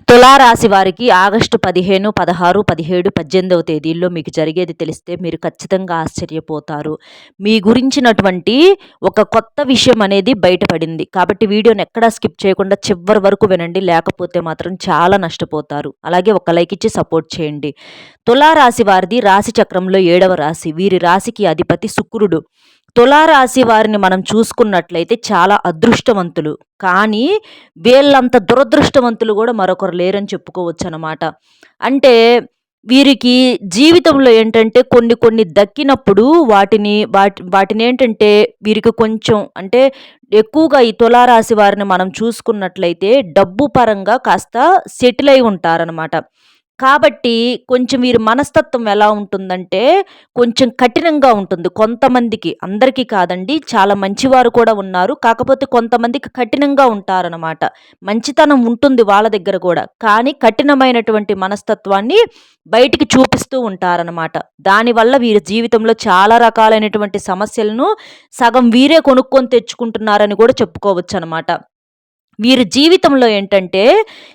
తులారాశి వారికి ఆగస్టు పదిహేను పదహారు పదిహేడు పద్దెనిమిదవ తేదీల్లో మీకు జరిగేది తెలిస్తే మీరు ఖచ్చితంగా ఆశ్చర్యపోతారు. మీ గురించినటువంటి ఒక కొత్త విషయం అనేది బయటపడింది. కాబట్టి వీడియోని ఎక్కడా స్కిప్ చేయకుండా చివరి వరకు వినండి. లేకపోతే మాత్రం చాలా నష్టపోతారు. అలాగే ఒక లైక్ ఇచ్చి సపోర్ట్ చేయండి. తులారాశి వారిది రాశి చక్రంలో ఏడవ రాశి. వీరి రాశికి అధిపతి శుక్రుడు. తులారాశి వారిని మనం చూసుకున్నట్లయితే చాలా అదృష్టవంతులు. కానీ వీళ్ళంత దురదృష్టవంతులు కూడా మరొకరు లేరని చెప్పుకోవచ్చు అనమాట అంటే వీరికి జీవితంలో ఏంటంటే కొన్ని కొన్ని దక్కినప్పుడు వాటిని వాటి వాటిని ఏంటంటే వీరికి కొంచెం అంటే ఎక్కువగా ఈ తులారాశి వారిని మనం చూసుకున్నట్లయితే డబ్బు పరంగా కాస్త సెటిల్ అయి ఉంటారనమాట కాబట్టి కొంచెం వీరి మనస్తత్వం ఎలా ఉంటుందంటే కొంచెం కఠినంగా ఉంటుంది. కొంతమందికి అందరికీ కాదండి చాలా మంచివారు కూడా ఉన్నారు. కాకపోతే కొంతమందికి కఠినంగా ఉంటారనమాట మంచితనం ఉంటుంది వాళ్ళ దగ్గర కూడా. కానీ కఠినమైనటువంటి మనస్తత్వాన్ని బయటికి చూపిస్తూ ఉంటారనమాట దానివల్ల వీరి జీవితంలో చాలా రకాలైనటువంటి సమస్యలను సగం వీరే కొనుక్కొని తెచ్చుకుంటున్నారని కూడా చెప్పుకోవచ్చు అనమాట వీరి జీవితంలో ఏంటంటే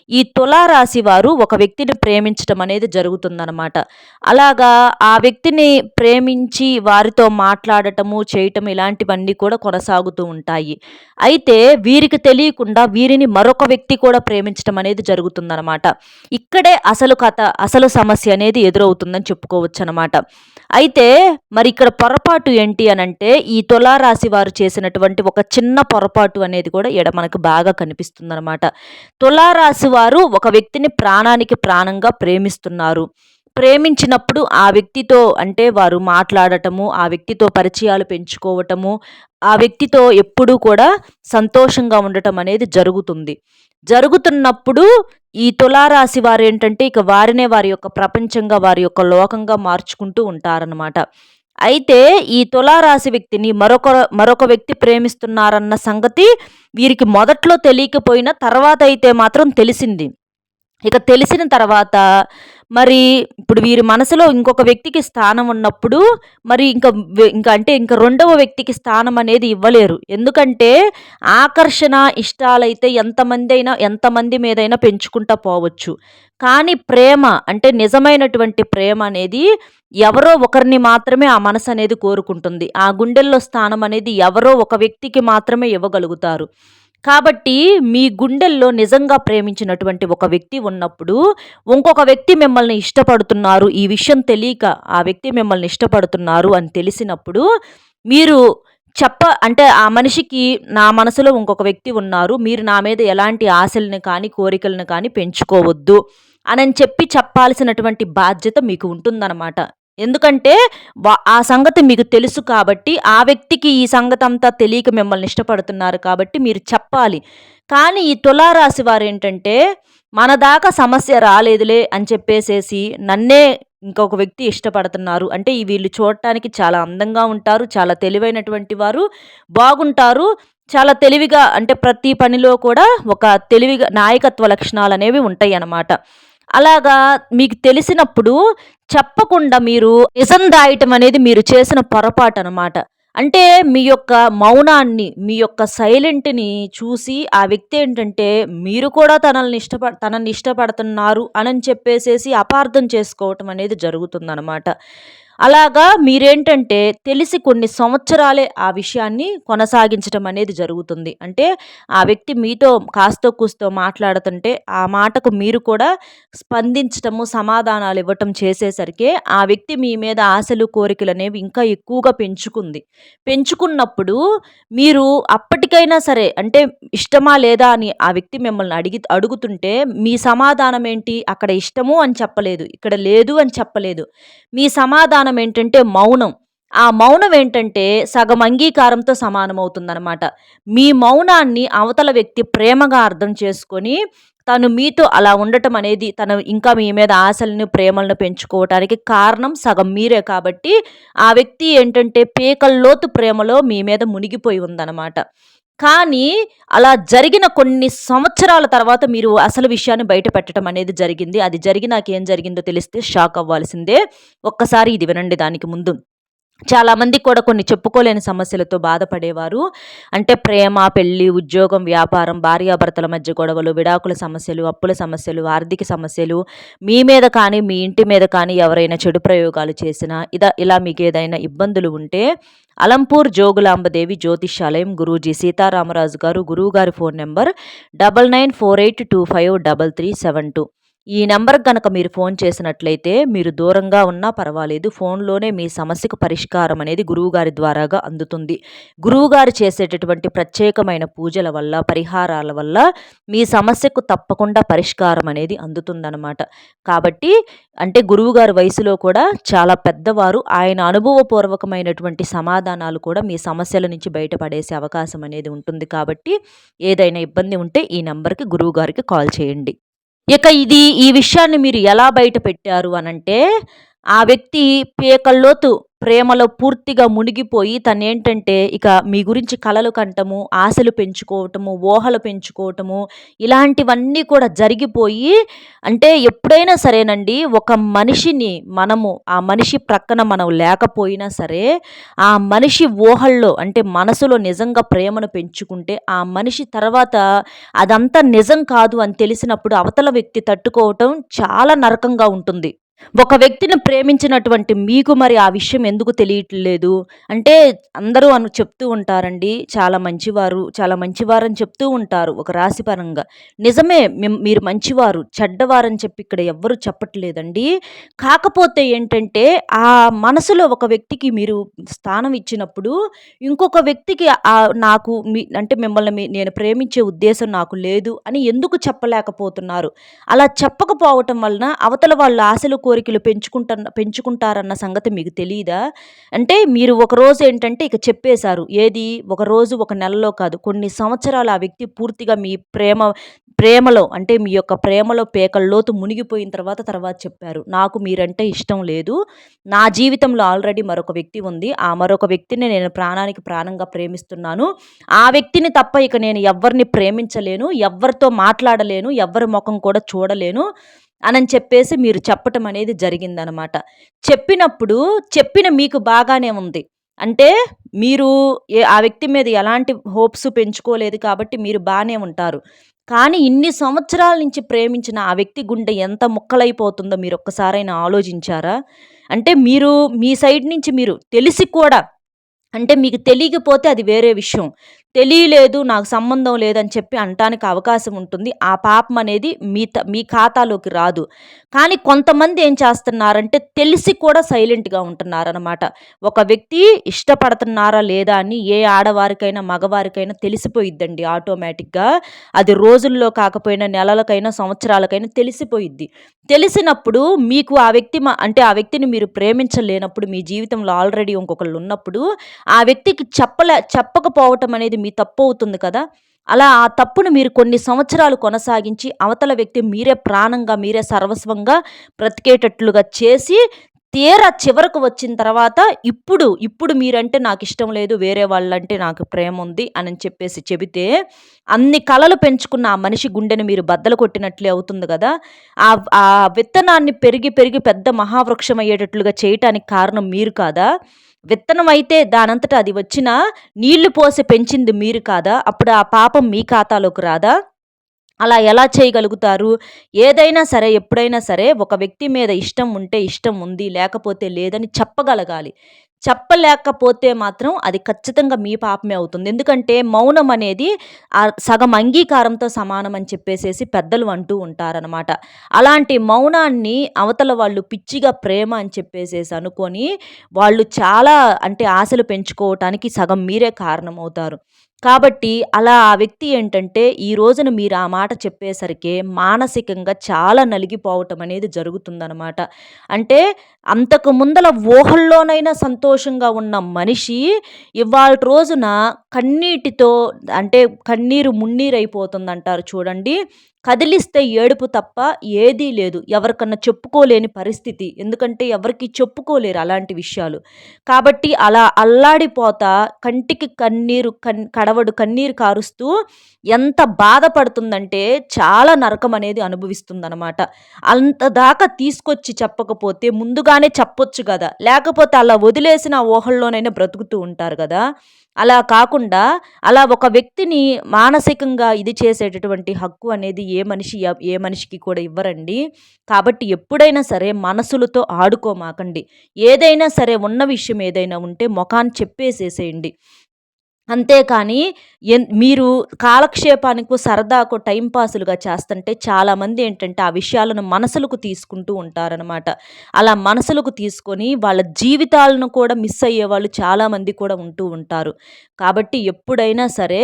ఈ తులారాశి వారు ఒక వ్యక్తిని ప్రేమించడం అనేది జరుగుతుందనమాట అలాగా ఆ వ్యక్తిని ప్రేమించి వారితో మాట్లాడటము చేయటం ఇలాంటివన్నీ కూడా కొనసాగుతూ ఉంటాయి. అయితే వీరికి తెలియకుండా వీరిని మరొక వ్యక్తి కూడా ప్రేమించడం అనేది జరుగుతుందనమాట ఇక్కడే అసలు కథ అసలు సమస్య అనేది ఎదురవుతుందని చెప్పుకోవచ్చు అనమాట అయితే మరి ఇక్కడ పొరపాటు ఏంటి అనంటే ఈ తులారాశి వారు చేసినటువంటి ఒక చిన్న పొరపాటు అనేది కూడా ఇక్కడ మనకు బాగా కనిపిస్తుందన్నమాట. తులారాశి వారు ఒక వ్యక్తిని ప్రాణానికి ప్రాణంగా ప్రేమిస్తున్నారు. ప్రేమించినప్పుడు ఆ వ్యక్తితో అంటే వారు మాట్లాడటము ఆ వ్యక్తితో పరిచయాలు పెంచుకోవటము ఆ వ్యక్తితో ఎప్పుడూ కూడా సంతోషంగా ఉండటం అనేది జరుగుతుంది. జరుగుతున్నప్పుడు ఈ తులారాశి వారు ఏంటంటే ఇక వారినే వారి యొక్క ప్రపంచంగా వారి యొక్క లోకంగా మార్చుకుంటూ ఉంటారనమాట అయితే ఈ తులారాశి వ్యక్తిని మరొక మరొక వ్యక్తి ప్రేమిస్తున్నారన్న సంగతి వీరికి మొదట్లో తెలియకపోయినా తర్వాత అయితే మాత్రం తెలిసింది. ఇక తెలిసిన తర్వాత మరి ఇప్పుడు వీరి మనసులో ఇంకొక వ్యక్తికి స్థానం ఉన్నప్పుడు మరి ఇంకా ఇంకా అంటే ఇంకా రెండవ వ్యక్తికి స్థానం అనేది ఇవ్వలేరు. ఎందుకంటే ఆకర్షణ ఇష్టాలైతే ఎంతమంది అయినా ఎంతమంది మీదైనా పెంచుకుంటా పోవచ్చు. కానీ ప్రేమ అంటే నిజమైనటువంటి ప్రేమ అనేది ఎవరో ఒకరిని మాత్రమే ఆ మనసు అనేది కోరుకుంటుంది. ఆ గుండెల్లో స్థానం అనేది ఎవరో ఒక వ్యక్తికి మాత్రమే ఇవ్వగలుగుతారు. కాబట్టి మీ గుండెల్లో నిజంగా ప్రేమించినటువంటి ఒక వ్యక్తి ఉన్నప్పుడు ఇంకొక వ్యక్తి మిమ్మల్ని ఇష్టపడుతున్నారు ఈ విషయం తెలియక ఆ వ్యక్తి మిమ్మల్ని ఇష్టపడుతున్నారు అని తెలిసినప్పుడు మీరు చెప్ప అంటే ఆ మనిషికి నా మనసులో ఇంకొక వ్యక్తి ఉన్నారు మీరు నా మీద ఎలాంటి ఆశలను కానీ కోరికలను కానీ పెంచుకోవద్దు అని చెప్పి చెప్పాల్సినటువంటి బాధ్యత మీకు ఉంటుందన్నమాట. ఎందుకంటే ఆ సంగతి మీకు తెలుసు కాబట్టి ఆ వ్యక్తికి ఈ సంగతి అంతా తెలియక మిమ్మల్ని ఇష్టపడుతున్నారు కాబట్టి మీరు చెప్పాలి. కానీ ఈ తులారాశి వారు ఏంటంటే మన దాకా సమస్య రాలేదులే అని చెప్పేసేసి నన్నే ఇంకొక వ్యక్తి ఇష్టపడుతున్నారు. అంటే వీళ్ళు చూడటానికి చాలా అందంగా ఉంటారు చాలా తెలివైనటువంటి వారు బాగుంటారు. చాలా తెలివిగా అంటే ప్రతి పనిలో కూడా ఒక తెలివిగా నాయకత్వ లక్షణాలు అనేవి ఉంటాయి అన్నమాట అలాగా మీకు తెలిసినప్పుడు చెప్పకుండా మీరు నిజం దాయటం అనేది మీరు చేసిన పొరపాటు అనమాట అంటే మీ యొక్క మౌనాన్ని మీ యొక్క సైలెంట్ని చూసి ఆ వ్యక్తి ఏంటంటే మీరు కూడా తనల్ని ఇష్టప తనని ఇష్టపడుతున్నారు అని చెప్పేసేసి అపార్థం చేసుకోవటం అనేది జరుగుతుందనమాట అలాగా మీరేంటంటే తెలిసి కొన్ని సంవత్సరాలే ఆ విషయాన్ని కొనసాగించడం అనేది జరుగుతుంది. అంటే ఆ వ్యక్తి మీతో కాస్తో కూస్తో మాట్లాడుతుంటే ఆ మాటకు మీరు కూడా స్పందించటము సమాధానాలు ఇవ్వటం చేసేసరికి ఆ వ్యక్తి మీ మీద ఆశలు కోరికలు అనేవి ఇంకా ఎక్కువగా పెంచుకుంది. పెంచుకున్నప్పుడు మీరు అప్పటికైనా సరే అంటే ఇష్టమా లేదా అని ఆ వ్యక్తి మిమ్మల్ని అడిగి అడుగుతుంటే మీ సమాధానం ఏంటి? అక్కడ ఇష్టము అని చెప్పలేదు ఇక్కడ లేదు అని చెప్పలేదు. మీ సమాధానం సమానం ఏంటంటే మౌనం. ఆ మౌనం ఏంటంటే సగం అంగీకారంతో సమానమవుతుందనమాట మీ మౌనాన్ని అవతల వ్యక్తి ప్రేమగా అర్థం చేసుకొని తను మీతో అలా ఉండటం అనేది తను ఇంకా మీ మీద ఆశలను ప్రేమలను పెంచుకోవటానికి కారణం సగం మీరే కాబట్టి ఆ వ్యక్తి ఏంటంటే పేకల్లోతు ప్రేమలో మీ మీద మునిగిపోయి ఉందన్నమాట. కానీ అలా జరిగిన కొన్ని సంవత్సరాల తర్వాత మీరు అసలు విషయాన్ని బయట పెట్టడం అనేది జరిగింది. అది జరిగి నాకేం జరిగిందో తెలిస్తే షాక్ అవ్వాల్సిందే. ఒక్కసారి ఇది వినండి దానికి ముందు. చాలామంది కూడా కొన్ని చెప్పుకోలేని సమస్యలతో బాధపడేవారు. అంటే ప్రేమ పెళ్ళి ఉద్యోగం వ్యాపారం భార్యాభర్తల మధ్య గొడవలు విడాకుల సమస్యలు అప్పుల సమస్యలు ఆర్థిక సమస్యలు మీ మీద కానీ మీ ఇంటి మీద కానీ ఎవరైనా చెడు ప్రయోగాలు చేసినా ఇదా ఇలా మీకు ఏదైనా ఇబ్బందులు ఉంటే అలంపూర్ జోగులాంబదేవి జ్యోతిష్యాలయం గురూజీ సీతారామరాజు గారు గురువుగారి phone number double nine four eight two five double three seven two. ఈ నెంబర్ కనుక మీరు ఫోన్ చేసినట్లయితే మీరు దూరంగా ఉన్నా పర్వాలేదు. ఫోన్లోనే మీ సమస్యకు పరిష్కారం అనేది గురువుగారి ద్వారాగా అందుతుంది. గురువుగారు చేసేటటువంటి ప్రత్యేకమైన పూజల వల్ల పరిహారాల వల్ల మీ సమస్యకు తప్పకుండా పరిష్కారం అనేది అందుతుందన్నమాట. కాబట్టి అంటే గురువుగారి వయసులో కూడా చాలా పెద్దవారు ఆయన అనుభవపూర్వకమైనటువంటి సమాధానాలు కూడా మీ సమస్యల నుంచి బయటపడేసే అవకాశం అనేది ఉంటుంది. కాబట్టి ఏదైనా ఇబ్బంది ఉంటే ఈ నెంబర్కి గురువుగారికి కాల్ చేయండి. ఇక ఇది ఈ విషయాన్ని మీరు ఎలా బయట పెట్టారు అనంటే ఆ వ్యక్తి పీకల్లోతు ప్రేమలో పూర్తిగా మునిగిపోయి తనేంటంటే ఇక మీ గురించి కలలు కంటము ఆశలు పెంచుకోవటము ఊహలు పెంచుకోవటము ఇలాంటివన్నీ కూడా జరిగిపోయి అంటే ఎప్పుడైనా సరేనండి ఒక మనిషిని మనము ఆ మనిషి ప్రక్కన మనం లేకపోయినా సరే ఆ మనిషి ఊహల్లో అంటే మనసులో నిజంగా ప్రేమను పెంచుకుంటే ఆ మనిషి తర్వాత అదంతా నిజం కాదు అని తెలిసినప్పుడు అవతల వ్యక్తి తట్టుకోవటం చాలా నరకంగా ఉంటుంది. ఒక వ్యక్తిని ప్రేమించినటువంటి మీకు మరి ఆ విషయం ఎందుకు తెలియట్లేదు? అంటే అందరూ అను చెప్తూ ఉంటారండి చాలా మంచివారు చాలా మంచివారని చెప్తూ ఉంటారు ఒక రాశిపరంగా నిజమే మీరు మంచివారు చెడ్డవారని చెప్పి ఇక్కడ ఎవ్వరు చెప్పట్లేదండి. కాకపోతే ఏంటంటే ఆ మనసులో ఒక వ్యక్తికి మీరు స్థానం ఇచ్చినప్పుడు ఇంకొక వ్యక్తికి నాకు మీ అంటే మిమ్మల్ని నేను ప్రేమించే ఉద్దేశం నాకు లేదు అని ఎందుకు చెప్పలేకపోతున్నారు? అలా చెప్పకపోవటం వలన అవతల వాళ్ళ ఆశలు కోరికలు పెంచుకుంటా పెంచుకుంటారన్న సంగతి మీకు తెలియదా అంటే మీరు ఒకరోజు ఏంటంటే ఇక చెప్పేశారు. ఏది? ఒకరోజు ఒక నెలలో కాదు. కొన్ని సంవత్సరాలు ఆ వ్యక్తి పూర్తిగా మీ ప్రేమ ప్రేమలో అంటే మీ యొక్క ప్రేమలో పేకల్లోతు మునిగిపోయిన తర్వాత తర్వాత చెప్పారు. నాకు మీరంటే ఇష్టం లేదు. నా జీవితంలో ఆల్రెడీ మరొక వ్యక్తి ఉంది. ఆ మరొక వ్యక్తిని నేను ప్రాణానికి ప్రాణంగా ప్రేమిస్తున్నాను. ఆ వ్యక్తిని తప్ప ఇక నేను ఎవరిని ప్రేమించలేను. ఎవరితో మాట్లాడలేను. ఎవరి ముఖం కూడా చూడలేను అని చెప్పేసి మీరు చెప్పటం అనేది జరిగిందనమాట. చెప్పినప్పుడు చెప్పిన మీకు బాగానే ఉంది. అంటే మీరు ఏ ఆ వ్యక్తి మీద ఎలాంటి హోప్స్ పెంచుకోలేదు కాబట్టి మీరు బాగానే ఉంటారు. కానీ ఇన్ని సంవత్సరాల నుంచి ప్రేమించిన ఆ వ్యక్తి గుండె ఎంత ముక్కలైపోతుందో మీరు ఒక్కసారైనా ఆలోచించారా? అంటే మీరు మీ సైడ్ నుంచి మీరు తెలిసి కూడా అంటే మీకు తెలియకపోతే అది వేరే విషయం. తెలియలేదు నాకు సంబంధం లేదని చెప్పి అంటానికి అవకాశం ఉంటుంది. ఆ పాపం అనేది మీ త మీ ఖాతాలోకి రాదు. కానీ కొంతమంది ఏం చేస్తున్నారంటే తెలిసి కూడా సైలెంట్గా ఉంటున్నారనమాట ఒక వ్యక్తి ఇష్టపడుతున్నారా లేదా అని ఏ ఆడవారికైనా మగవారికైనా తెలిసిపోయిద్దండి ఆటోమేటిక్గా. అది రోజుల్లో కాకపోయినా నెలలకైనా సంవత్సరాలకైనా తెలిసిపోయిద్ది. తెలిసినప్పుడు మీకు ఆ వ్యక్తి అంటే ఆ వ్యక్తిని మీరు ప్రేమించలేనప్పుడు మీ జీవితంలో ఆల్రెడీ ఇంకొకళ్ళు ఉన్నప్పుడు ఆ వ్యక్తికి చెప్పలే చెప్పకపోవటం అనేది మీ తప్పు అవుతుంది కదా? అలా ఆ తప్పును మీరు కొన్ని సంవత్సరాలు కొనసాగించి అవతల వ్యక్తి మీరే ప్రాణంగా మీరే సర్వస్వంగా బ్రతికేటట్లుగా చేసి తీరా చివరకు వచ్చిన తర్వాత ఇప్పుడు ఇప్పుడు మీరంటే నాకు ఇష్టం లేదు వేరే వాళ్ళంటే నాకు ప్రేమ ఉంది అని చెప్పేసి చెబితే అన్ని కళలు పెంచుకున్న ఆ మనిషి గుండెని మీరు బద్దలు కొట్టినట్లే అవుతుంది కదా? ఆ ఆ విత్తనాన్ని పెరిగి పెరిగి పెద్ద మహావృక్షం అయ్యేటట్లుగా చేయటానికి కారణం మీరు కాదా? విత్తనం అయితే దానంతట అది వచ్చినా నీళ్ళు పోసి పెంచింది మీరు కాదా? అప్పుడు ఆ పాపం మీ ఖాతాలోకి రాదా? అలా ఎలా చేయగలుగుతారు? ఏదైనా సరే ఎప్పుడైనా సరే ఒక వ్యక్తి మీద ఇష్టం ఉంటే ఇష్టం ఉంది లేకపోతే లేదని చెప్పగలగాలి. చెప్పలేకపోతే మాత్రం అది ఖచ్చితంగా మీ పాపమే అవుతుంది. ఎందుకంటే మౌనం అనేది సగం అంగీకారంతో సమానం అని చెప్పేసేసి పెద్దలు అంటూ ఉంటారనమాట అలాంటి మౌనాన్ని అవతల వాళ్ళు పిచ్చిగా ప్రేమ అని చెప్పేసేసి అనుకొని వాళ్ళు చాలా అంటే ఆశలు పెంచుకోవటానికి సగం మీరే కారణమవుతారు. కాబట్టి అలా ఆ వ్యక్తి ఏంటంటే ఈ రోజున మీరు ఆ మాట చెప్పేసరికి మానసికంగా చాలా నలిగిపోవటం అనేది జరుగుతుందనమాట అంటే అంతకు ముందల ఊహల్లోనైనా సంతోషంగా ఉన్న మనిషి ఇవాళ రోజున కన్నీటితో అంటే కన్నీరు మున్నీరైపోతుంది అంటారు చూడండి. కదిలిస్తే ఏడుపు తప్ప ఏదీ లేదు. ఎవరికన్నా చెప్పుకోలేని పరిస్థితి. ఎందుకంటే ఎవరికి చెప్పుకోలేరు అలాంటి విషయాలు. కాబట్టి అలా అల్లాడిపోతా కంటికి కన్నీరు కన్ కడవడు కన్నీరు కారుస్తూ ఎంత బాధపడుతుందంటే చాలా నరకం అనేది అనుభవిస్తుందన్నమాట. అంత దాకా తీసుకొచ్చి చెప్పకపోతే ముందుగానే చెప్పొచ్చు కదా. లేకపోతే అలా వదిలేసిన ఊహల్లోనైనా బ్రతుకుతూ ఉంటారు కదా. అలా కాకుండా అలా ఒక వ్యక్తిని మానసికంగా ఇది చేసేటటువంటి హక్కు అనేది ఏ మనిషి ఏ మనిషికి కూడా ఇవ్వరండి. కాబట్టి ఎప్పుడైనా సరే మనసులతో ఆడుకోమాకండి. ఏదైనా సరే ఉన్న విషయం ఏదైనా ఉంటే ముఖాన్ని చెప్పేసేసేయండి. అంతేకాని మీరు కాలక్షేపానికి సరదాకు టైంపాసులుగా చేస్తుంటే చాలామంది ఏంటంటే ఆ విషయాలను మనసులకు తీసుకుంటూ ఉంటారనమాట అలా మనసులకు తీసుకొని వాళ్ళ జీవితాలను కూడా మిస్ అయ్యే వాళ్ళు చాలామంది కూడా ఉంటూ ఉంటారు. కాబట్టి ఎప్పుడైనా సరే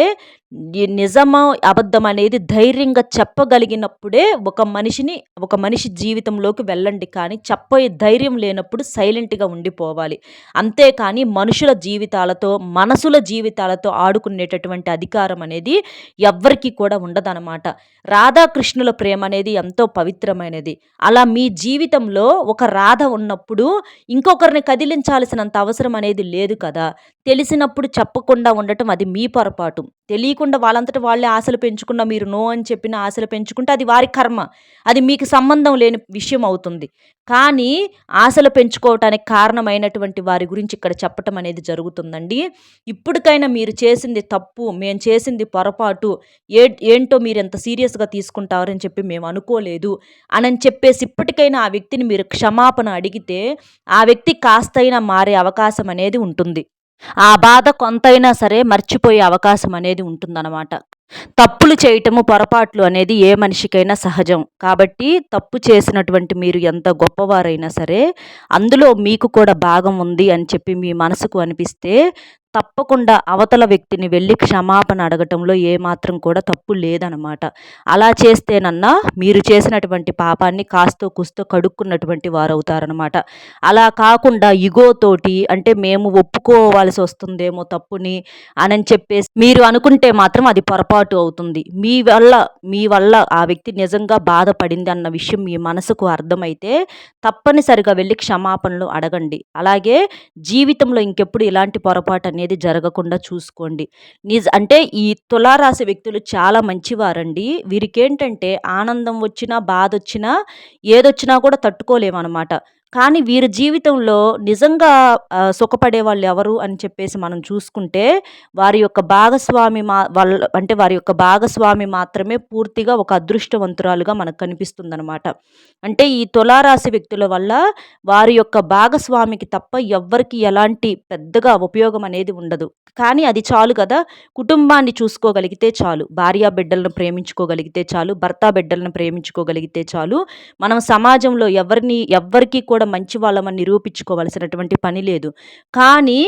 నిజమా అబద్ధం అనేది ధైర్యంగా చెప్పగలిగినప్పుడే ఒక మనిషిని ఒక మనిషి జీవితంలోకి వెళ్ళండి. కానీ చెప్పే ధైర్యం లేనప్పుడు సైలెంట్గా ఉండిపోవాలి. అంతేకాని మనుషుల జీవితాలతో మనసుల జీవితాలతో ఆడుకునేటటువంటి అధికారం అనేది ఎవ్వరికీ కూడా ఉండదన్నమాట. రాధాకృష్ణుల ప్రేమ అనేది ఎంతో పవిత్రమైనది. అలా మీ జీవితంలో ఒక రాధ ఉన్నప్పుడు ఇంకొకరిని కదిలించాల్సినంత అవసరం అనేది లేదు కదా. తెలిసినప్పుడు చెప్పకుండా ఉండటం అది మీ పొరపాటు. తెలియకుండా వాళ్ళంతట వాళ్ళే ఆశలు పెంచుకున్న మీరు నో అని చెప్పిన ఆశలు పెంచుకుంటే అది వారి కర్మ. అది మీకు సంబంధం లేని విషయం అవుతుంది. కానీ ఆశలు పెంచుకోవటానికి కారణమైనటువంటి వారి గురించి ఇక్కడ చెప్పటం అనేది జరుగుతుందండి. ఇప్పటికైనా మీరు చేసింది తప్పు మేము చేసింది పొరపాటు ఏ ఏంటో మీరు ఎంత సీరియస్గా తీసుకుంటారని చెప్పి మేము అనుకోలేదు. అని చెప్పేసి ఇప్పటికైనా ఆ వ్యక్తిని మీరు క్షమాపణ అడిగితే ఆ వ్యక్తి కాస్తైనా మారే అవకాశం అనేది ఉంటుంది. ఆ బాధ కొంతైనా సరే మర్చిపోయే అవకాశం అనేది ఉంటుందన్నమాట. తప్పులు చేయటము పొరపాట్లు అనేది ఏ మనిషికైనా సహజం. కాబట్టి తప్పు చేసినటువంటి మీరు ఎంత గొప్పవారైనా సరే అందులో మీకు కూడా భాగం ఉంది అని చెప్పి మీ మనసుకు అనిపిస్తే తప్పకుండా అవతల వ్యక్తిని వెళ్ళి క్షమాపణ అడగటంలో ఏమాత్రం కూడా తప్పు లేదనమాట అలా చేస్తేనన్నా మీరు చేసినటువంటి పాపాన్ని కాస్తో కుస్తో కడుక్కున్నటువంటి వారవుతారనమాట అలా కాకుండా ఇగోతోటి అంటే మేము ఒప్పుకోవాల్సి వస్తుందేమో తప్పుని అని చెప్పేసి మీరు అనుకుంటే మాత్రం అది పొరపాటు అవుతుంది. మీ వల్ల మీ వల్ల ఆ వ్యక్తి నిజంగా బాధపడింది అన్న విషయం మీ మనసుకు అర్థమైతే తప్పనిసరిగా వెళ్ళి క్షమాపణలు అడగండి. అలాగే జీవితంలో ఇంకెప్పుడు ఇలాంటి పొరపాటు అనేది జరగకుండా చూసుకోండి. నిజ అంటే ఈ తులారాశి వ్యక్తులు చాలా మంచివారండి. వీరికి ఏంటంటే ఆనందం వచ్చినా బాధ వచ్చినా ఏదొచ్చినా కూడా తట్టుకోలేమన్నమాట కానీ వీరి జీవితంలో నిజంగా సుఖపడే వాళ్ళు ఎవరు అని చెప్పేసి మనం చూసుకుంటే వారి యొక్క భాగస్వామి మా వాళ్ళ అంటే వారి యొక్క భాగస్వామి మాత్రమే పూర్తిగా ఒక అదృష్టవంతురాలుగా మనకు కనిపిస్తుందనమాట అంటే ఈ తులారాశి వ్యక్తుల వల్ల వారి యొక్క భాగస్వామికి తప్ప ఎవ్వరికి ఎలాంటి పెద్దగా ఉపయోగం అనేది ఉండదు. కానీ అది చాలు కదా! కుటుంబాన్ని చూసుకోగలిగితే చాలు. భార్యా బిడ్డలను ప్రేమించుకోగలిగితే చాలు. భర్త బిడ్డలను ప్రేమించుకోగలిగితే చాలు. మనం సమాజంలో ఎవరిని ఎవ్వరికి కూడా కూడా మంచి వాళ్ళమని నిరూపించుకోవాల్సినటువంటి పని లేదు. కానీ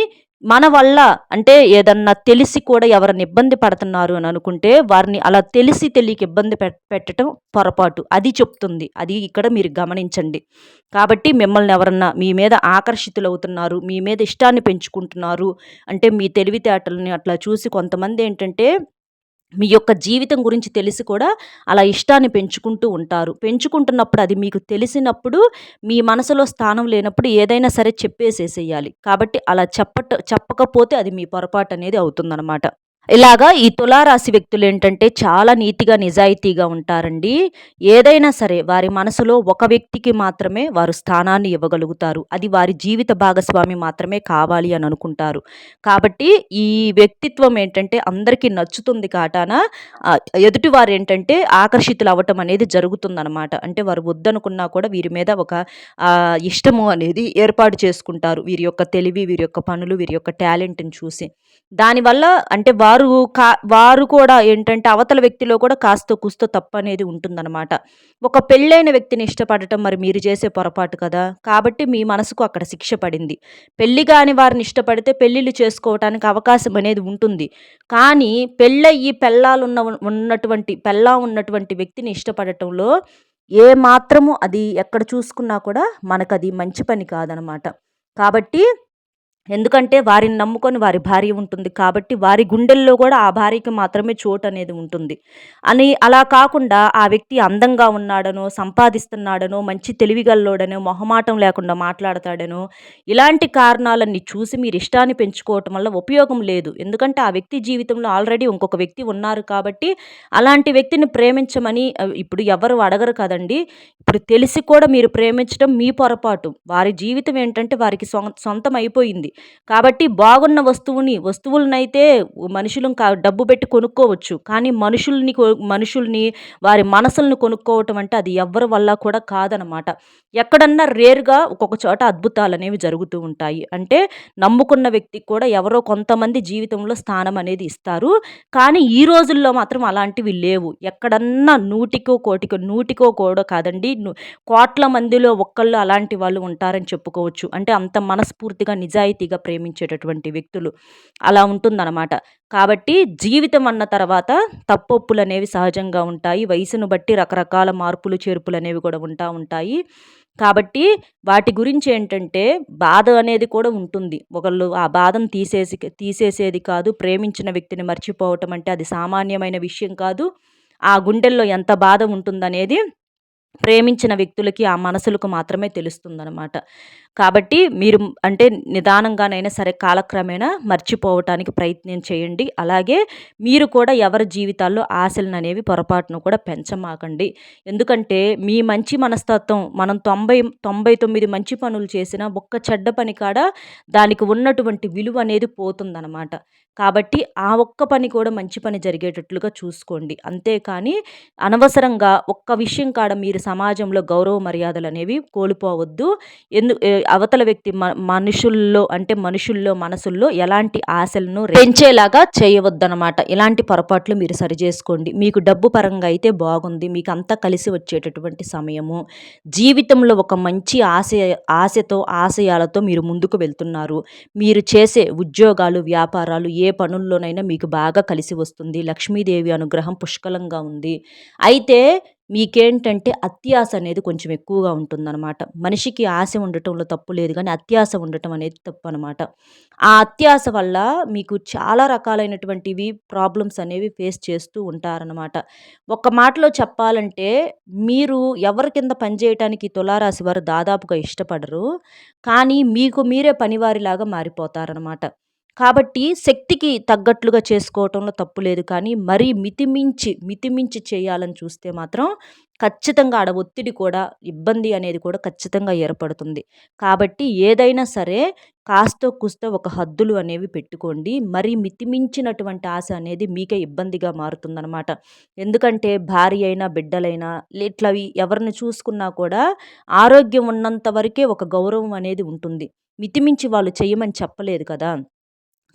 మన వల్ల అంటే ఏదన్నా తెలిసి కూడా ఎవరిని ఇబ్బంది పడుతున్నారు అని అనుకుంటే వారిని అలా తెలిసి తెలియక ఇబ్బంది పెట్టడం పొరపాటు. అది చెప్తుంది. అది ఇక్కడ మీరు గమనించండి. కాబట్టి మిమ్మల్ని ఎవరన్నా మీ మీద ఆకర్షితులవుతున్నారు మీ మీద ఇష్టాన్ని పెంచుకుంటున్నారు అంటే మీ తెలివితేటలని అట్లా చూసి కొంతమంది ఏంటంటే మీ యొక్క జీవితం గురించి తెలిసి కూడా అలా ఇష్టాన్ని పెంచుకుంటూ ఉంటారు. పెంచుకుంటున్నప్పుడు అది మీకు తెలిసినప్పుడు మీ మనసులో స్థానం లేనప్పుడు ఏదైనా సరే చెప్పేసేసేయాలి. కాబట్టి అలా చెప్పట చెప్పకపోతే అది మీ పొరపాటు అనేది అవుతుందన్నమాట. ఇలాగా ఈ తులారాశి వ్యక్తులు ఏంటంటే చాలా నీతిగా నిజాయితీగా ఉంటారండి. ఏదైనా సరే వారి మనసులో ఒక వ్యక్తికి మాత్రమే వారు స్థానాన్ని ఇవ్వగలుగుతారు. అది వారి జీవిత భాగస్వామి మాత్రమే కావాలి అని అనుకుంటారు. కాబట్టి ఈ వ్యక్తిత్వం ఏంటంటే అందరికీ నచ్చుతుంది కాటాన ఎదుటి వారు ఏంటంటే ఆకర్షితులు అవ్వటం అనేది జరుగుతుందనమాట అంటే వారు వద్దనుకున్నా కూడా వీరి మీద ఒక ఇష్టము అనేది ఏర్పాటు చేసుకుంటారు. వీరి యొక్క తెలివి వీరి యొక్క పనులు వీరి యొక్క టాలెంట్ని చూసి. దానివల్ల అంటే వారు వారు కా వారు కూడా ఏంటంటే అవతల వ్యక్తిలో కూడా కాస్త కుస్తో తప్పు అనేది ఉంటుందన్నమాట. ఒక పెళ్ళైన వ్యక్తిని ఇష్టపడటం మరి మీరు చేసే పొరపాటు కదా. కాబట్టి మీ మనసుకు అక్కడ శిక్ష పడింది. పెళ్ళి కాని వారిని ఇష్టపడితే పెళ్ళిళ్ళు చేసుకోవటానికి అవకాశం అనేది ఉంటుంది. కానీ పెళ్ళయ్యి పెళ్ళాలున్న ఉన్నటువంటి పెళ్ళా ఉన్నటువంటి వ్యక్తిని ఇష్టపడటంలో ఏ మాత్రము అది ఎక్కడ చూసుకున్నా కూడా మనకు అది మంచి పని కాదనమాట కాబట్టి ఎందుకంటే వారిని నమ్ముకొని వారి భార్య ఉంటుంది కాబట్టి వారి గుండెల్లో కూడా ఆ భార్యకి మాత్రమే చోటు అనేది ఉంటుంది. అని అలా కాకుండా ఆ వ్యక్తి అందంగా ఉన్నాడనో సంపాదిస్తున్నాడనో మంచి తెలివిగల్లోడనో మొహమాటం లేకుండా మాట్లాడతాడనో ఇలాంటి కారణాలన్నీ చూసి మీరు ఇష్టాన్ని పెంచుకోవటం వల్ల ఉపయోగం లేదు. ఎందుకంటే ఆ వ్యక్తి జీవితంలో ఆల్రెడీ ఇంకొక వ్యక్తి ఉన్నారు కాబట్టి అలాంటి వ్యక్తిని ప్రేమించమని ఇప్పుడు ఎవరు అడగరు కదండి. ఇప్పుడు తెలిసి కూడా మీరు ప్రేమించడం మీ పొరపాటు. వారి జీవితం ఏంటంటే వారికి సొంతం అయిపోయింది. కాబట్టి బాగున్న వస్తువుని వస్తువులనైతే మనుషులు డబ్బు పెట్టి కొనుక్కోవచ్చు. కానీ మనుషుల్ని మనుషుల్ని వారి మనసుల్ని కొనుక్కోవటం అంటే అది ఎవరి వల్ల కూడా కాదనమాట. ఎక్కడన్నా రేరుగా ఒక్కొక్క చోట అద్భుతాలు అనేవి జరుగుతూ ఉంటాయి. అంటే నమ్ముకున్న వ్యక్తికి కూడా ఎవరో కొంతమంది జీవితంలో స్థానం అనేది ఇస్తారు. కానీ ఈ రోజుల్లో మాత్రం అలాంటివి లేవు. ఎక్కడన్నా నూటికో కోటికో నూటికో కూడా కాదండి కోట్ల మందిలో ఒక్కళ్ళు అలాంటి వాళ్ళు ఉంటారని చెప్పుకోవచ్చు. అంటే అంత మనస్ఫూర్తిగా నిజాయితీ పూర్తిగా ప్రేమించేటటువంటి వ్యక్తులు అలా ఉంటుందన్నమాట. కాబట్టి జీవితం అన్న తర్వాత తప్పొప్పులు అనేవి సహజంగా ఉంటాయి. వయసును బట్టి రకరకాల మార్పులు చేర్పులు అనేవి కూడా ఉంటా ఉంటాయి. కాబట్టి వాటి గురించి ఏంటంటే బాధ అనేది కూడా ఉంటుంది. ఒకళ్ళు ఆ బాధను తీసేసి తీసేసేది కాదు. ప్రేమించిన వ్యక్తిని మర్చిపోవటం అంటే అది సామాన్యమైన విషయం కాదు. ఆ గుండెల్లో ఎంత బాధ ఉంటుందనేది ప్రేమించిన వ్యక్తులకి ఆ మనసులకు మాత్రమే తెలుస్తుందనమాట కాబట్టి మీరు అంటే నిదానంగానైనా సరే కాలక్రమేణా మర్చిపోవటానికి ప్రయత్నం చేయండి. అలాగే మీరు కూడా ఎవరి జీవితాల్లో ఆశలను అనేవి పొరపాటును కూడా పెంచమాకండి. ఎందుకంటే మీ మంచి మనస్తత్వం మనం తొంభై తొంభై తొమ్మిది మంచి పనులు చేసినా ఒక్క చెడ్డ పని కాడ దానికి ఉన్నటువంటి విలువ అనేది పోతుందన్నమాట. కాబట్టి ఆ ఒక్క పని కూడా మంచి పని జరిగేటట్లుగా చూసుకోండి. అంతేకాని అనవసరంగా ఒక్క విషయం కాడ మీరు సమాజంలో గౌరవ మర్యాదలు అనేవి కోల్పోవద్దు. ఎందు అవతల వ్యక్తి మ మనుషుల్లో అంటే మనుషుల్లో మనసుల్లో ఎలాంటి ఆశలను పెంచేలాగా చేయవద్దనమాట ఇలాంటి పొరపాట్లు మీరు సరిచేసుకోండి. మీకు డబ్బు పరంగా అయితే బాగుంది. మీకు అంతా కలిసి వచ్చేటటువంటి సమయము. జీవితంలో ఒక మంచి ఆశ ఆశతో ఆశయాలతో మీరు ముందుకు వెళ్తున్నారు. మీరు చేసే ఉద్యోగాలు వ్యాపారాలు ఏ పనుల్లోనైనా మీకు బాగా కలిసి వస్తుంది. లక్ష్మీదేవి అనుగ్రహం పుష్కలంగా ఉంది. అయితే మీకేంటంటే అత్యాశ అనేది కొంచెం ఎక్కువగా ఉంటుందన్నమాట. మనిషికి ఆశ ఉండటంలో తప్పు లేదు కానీ అత్యాశ ఉండటం అనేది తప్పు అనమాట ఆ అత్యాశ వల్ల మీకు చాలా రకాలైనటువంటివి ప్రాబ్లమ్స్ అనేవి ఫేస్ చేస్తూ ఉంటారనమాట ఒక మాటలో చెప్పాలంటే మీరు ఎవరి కింద పనిచేయటానికి తులారాశి వారు దాదాపుగా ఇష్టపడరు కానీ మీకు మీరే పనివారిలాగా మారిపోతారనమాట కాబట్టి శక్తికి తగ్గట్లుగా చేసుకోవటంలో తప్పు లేదు. కానీ మరీ మితిమించి మితిమించి చేయాలని చూస్తే మాత్రం ఖచ్చితంగా ఆడ ఒత్తిడి కూడా ఇబ్బంది అనేది కూడా ఖచ్చితంగా ఏర్పడుతుంది. కాబట్టి ఏదైనా సరే కాస్తో కూస్తో ఒక హద్దులు అనేవి పెట్టుకోండి. మరి మితిమించినటువంటి ఆశ అనేది మీకే ఇబ్బందిగా మారుతుందనమాట ఎందుకంటే భార్య అయినా బిడ్డలైనా ఇట్లవి ఎవరిని చూసుకున్నా కూడా ఆరోగ్యం ఉన్నంత వరకే ఒక గౌరవం అనేది ఉంటుంది. మితిమించి వాళ్ళు చేయమని చెప్పలేదు కదా.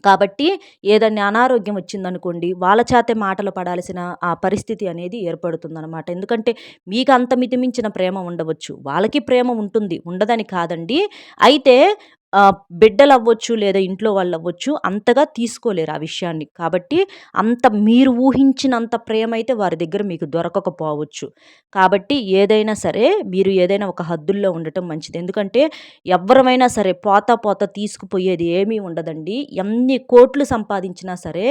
కాబట్టి ఏదైనా అనారోగ్యం వచ్చిందనుకోండి వాళ్ళ చేతే మాటలు పడాల్సిన ఆ పరిస్థితి అనేది ఏర్పడుతుందనమాట ఎందుకంటే మీకు అంత మితిమించిన ప్రేమ ఉండవచ్చు. వాళ్ళకి ప్రేమ ఉంటుంది ఉండదని కాదండి. అయితే బిడ్డలు అవ్వచ్చు లేదా ఇంట్లో వాళ్ళు అవ్వచ్చు అంతగా తీసుకోలేరు ఆ విషయాన్ని. కాబట్టి అంత మీరు ఊహించినంత ప్రేమ అయితే వారి దగ్గర మీకు దొరకకపోవచ్చు. కాబట్టి ఏదైనా సరే మీరు ఏదైనా ఒక హద్దుల్లో ఉండటం మంచిది. ఎందుకంటే ఎవరమైనా సరే పోత పోత తీసుకుపోయేది ఏమీ ఉండదండి. ఎన్ని కోట్లు సంపాదించినా సరే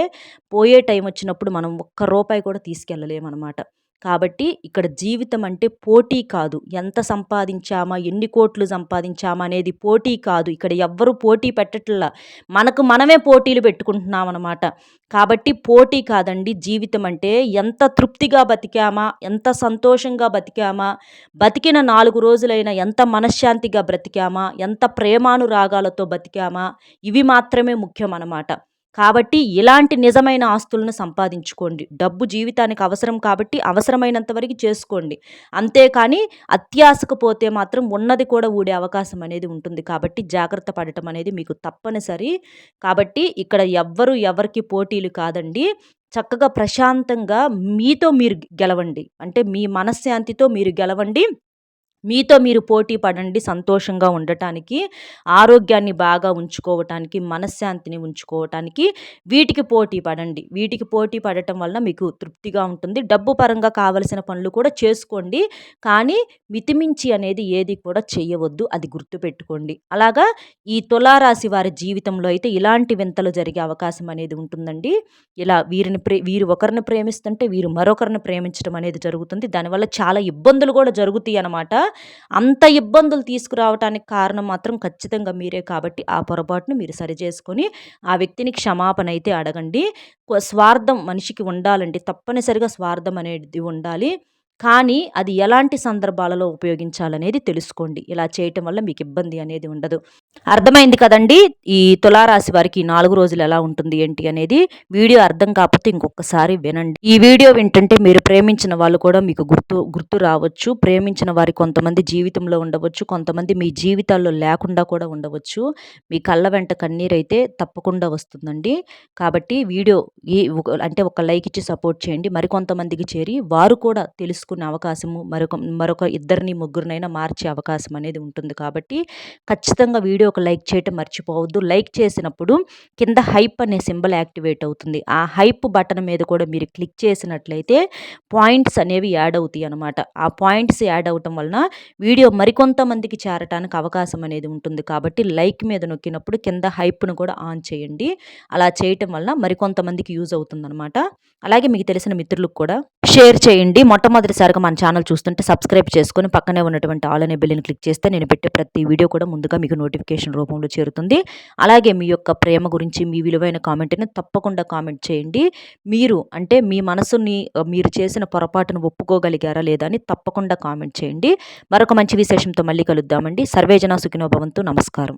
పోయే టైం వచ్చినప్పుడు మనం ఒక్క రూపాయి కూడా తీసుకెళ్ళలేమన్నమాట. కాబట్టి ఇక్కడ జీవితం అంటే పోటీ కాదు. ఎంత సంపాదించామా ఎన్ని కోట్లు సంపాదించామా అనేది పోటీ కాదు. ఇక్కడ ఎవ్వరూ పోటీ పెట్టట్లా. మనకు మనమే పోటీలు పెట్టుకుంటున్నాం అనమాట కాబట్టి పోటీ కాదండి. జీవితం అంటే ఎంత తృప్తిగా బతికామా ఎంత సంతోషంగా బతికామా బతికిన నాలుగు రోజులైనా ఎంత మనశ్శాంతిగా బ్రతికామా ఎంత ప్రేమానురాగాలతో బతికామా ఇవి మాత్రమే ముఖ్యం అన్నమాట కాబట్టి ఇలాంటి నిజమైన ఆస్తులను సంపాదించుకోండి. డబ్బు జీవితానికి అవసరం కాబట్టి అవసరమైనంత వరకు చేసుకోండి. అంతేకాని అత్యాశకు పోతే మాత్రం ఉన్నది కూడా ఊడే అవకాశం అనేది ఉంటుంది. కాబట్టి జాగ్రత్త పడటం అనేది మీకు తప్పనిసరి. కాబట్టి ఇక్కడ ఎవ్వరు ఎవరికి పోటీలు కాదండి. చక్కగా ప్రశాంతంగా మీతో మీరు గెలవండి. అంటే మీ మనశ్శాంతితో మీరు గెలవండి. మీతో మీరు పోటీ పడండి సంతోషంగా ఉండటానికి ఆరోగ్యాన్ని బాగా ఉంచుకోవటానికి మనశ్శాంతిని ఉంచుకోవటానికి వీటికి పోటీ పడండి. వీటికి పోటీ పడటం వల్ల మీకు తృప్తిగా ఉంటుంది. డబ్బు పరంగా కావలసిన పనులు కూడా చేసుకోండి. కానీ మితిమించి అనేది ఏది కూడా చేయవద్దు. అది గుర్తుపెట్టుకోండి. అలాగా ఈ తులారాశి వారి జీవితంలో అయితే ఇలాంటి వింతలు జరిగే అవకాశం అనేది ఉంటుందండి. ఇలా వీరిని ప్రే వీరు ఒకరిని ప్రేమిస్తుంటే వీరు మరొకరిని ప్రేమించడం అనేది జరుగుతుంది. దానివల్ల చాలా ఇబ్బందులు కూడా జరుగుతాయి అన్నమాట. అంత ఇబ్బందులు తీసుకురావటానికి కారణం మాత్రం ఖచ్చితంగా మీరే కాబట్టి ఆ పొరపాటును మీరు సరిచేసుకొని ఆ వ్యక్తిని క్షమాపణ అయితే అడగండి. స్వార్థం మనిషికి ఉండాలండి తప్పనిసరిగా స్వార్థం అనేది ఉండాలి. కానీ అది ఎలాంటి సందర్భాలలో ఉపయోగించాలనేది తెలుసుకోండి. ఇలా చేయటం వల్ల మీకు ఇబ్బంది అనేది ఉండదు. అర్థమైంది కదండి. ఈ తులారాశి వారికి నాలుగు రోజులు ఎలా ఉంటుంది ఏంటి అనేది వీడియో అర్థం కాకపోతే ఇంకొకసారి వినండి. ఈ వీడియో వింటుంటే మీరు ప్రేమించిన వాళ్ళు కూడా మీకు గుర్తు గుర్తు రావచ్చు. ప్రేమించిన వారి కొంతమంది జీవితంలో ఉండవచ్చు. కొంతమంది మీ జీవితాల్లో లేకుండా కూడా ఉండవచ్చు. మీ కళ్ళ వెంట కన్నీరైతే తప్పకుండా వస్తుందండి. కాబట్టి వీడియో ఈ అంటే ఒక లైక్ ఇచ్చి సపోర్ట్ చేయండి. మరికొంతమందికి చేరి వారు కూడా తెలుసుకునే అవకాశము మరొక మరొక ఇద్దరిని ముగ్గురినైనా మార్చే అవకాశం అనేది ఉంటుంది. కాబట్టి ఖచ్చితంగా వీడియో వీడియోకి లైక్ చేయటం మర్చిపోవద్దు. లైక్ చేసినప్పుడు కింద హైప్ అనే సింబల్ యాక్టివేట్ అవుతుంది. ఆ హైప్ బటన్ మీద కూడా మీరు క్లిక్ చేసినట్లయితే పాయింట్స్ అనేవి యాడ్ అవుతాయి అనమాట ఆ పాయింట్స్ యాడ్ అవటం వలన వీడియో మరికొంతమందికి చేరటానికి అవకాశం అనేది ఉంటుంది. కాబట్టి లైక్ మీద నొక్కినప్పుడు కింద హైప్ను కూడా ఆన్ చేయండి. అలా చేయటం వలన మరికొంతమందికి యూజ్ అవుతుందన్నమాట. అలాగే మీకు తెలిసిన మిత్రులకు కూడా షేర్ చేయండి. మొట్టమొదటిసారిగా మన ఛానల్ చూస్తుంటే సబ్స్క్రైబ్ చేసుకొని పక్కనే ఉన్నటువంటి ఆల్ అనే బిల్లుని క్లిక్ చేస్తే నేను పెట్టే ప్రతి వీడియో కూడా ముందుగా మీకు నోటిఫికేషన్ రూపంలో చేరుతుంది. అలాగే మీ యొక్క ప్రేమ గురించి మీ విలువైన కామెంట్ని తప్పకుండా కామెంట్ చేయండి. మీరు అంటే మీ మనసుని మీరు చేసిన పొరపాటును ఒప్పుకోగలిగారా లేదా అని తప్పకుండా కామెంట్ చేయండి. మరొక మంచి విశేషంతో మళ్ళీ కలుద్దామండి. సర్వేజన సుఖినోభవంతు నమస్కారం.